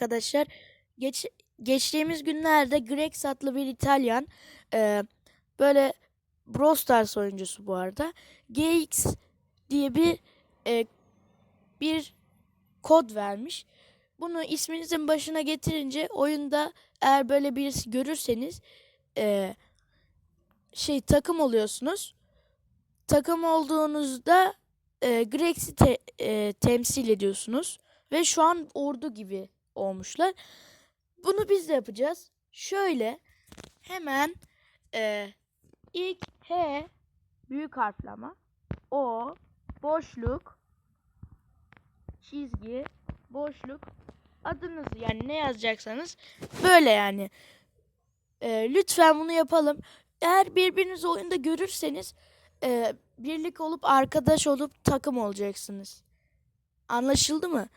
arkadaşlar. Geç, geçtiğimiz günlerde Grex adlı bir İtalyan e, böyle Brawl Stars oyuncusu bu arada. GX diye bir e, bir kod vermiş. Bunu isminizin başına getirince oyunda eğer böyle birisi görürseniz e, şey takım oluyorsunuz. Takım olduğunuzda e, Grex'i te- e, temsil ediyorsunuz ve şu an ordu gibi olmuşlar. Bunu biz de yapacağız. Şöyle hemen e, ilk H büyük harfle ama O boşluk çizgi boşluk adınızı yani ne yazacaksanız böyle yani. E, lütfen bunu yapalım. Eğer birbirinizi oyunda görürseniz e, birlik olup arkadaş olup takım olacaksınız. Anlaşıldı mı?